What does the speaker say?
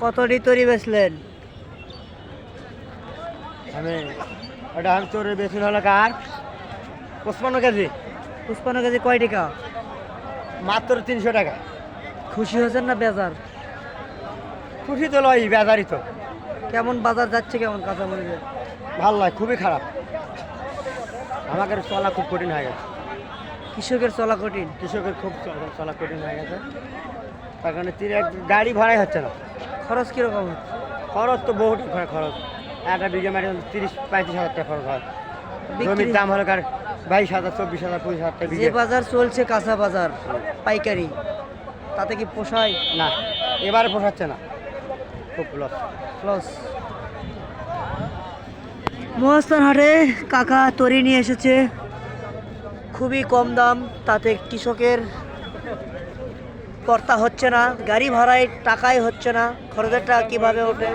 কতটি তরি বেচলেন? আমি ওটা আমি তোর বেশি হলো কার? পঁচপান্ন কেজি। পুষ্পান্ন কেজি কয় টাকা? মাত্র তিনশো টাকা। খুশি হয়েছেন না বেজার? খুশি তো লয় বেজারি তো। কেমন বাজার যাচ্ছে কেমন কাঁচামরিচের? ভালো নয় খুবই খারাপ। আমাকে চলা খুব কঠিন হয়ে গেছে। কৃষকের চলা কঠিন। কৃষকের খুব চলা- কঠিন হয়ে গেছে। তার কারণে তিনি গাড়ি ভাড়াই হচ্ছে না। খরচ কীরকম হচ্ছে? খরচ তো বহু টাকা খরচ। একটা বিঘা মাটি তিরিশ পঁয়ত্রিশ হাজার টাকা খরচ হয়। জমির দাম হলো কার বাইশ হাজার চব্বিশ হাজার পঁচিশ হাজার টাকা যে বাজার চলছে কাঁচা বাজার পাইকারি তাতে কি পোষায়? না এবারে পোষাচ্ছে না। খুব লস লস মহাস্থান হাটে কাকা তরি নিয়ে এসেছে। খুবই কম দাম, তাতে কৃষকের কর্তা হচ্ছে না, গাড়ি ভাড়ায় টাকাই হচ্ছে না খরচের টাকা কীভাবে ওঠে?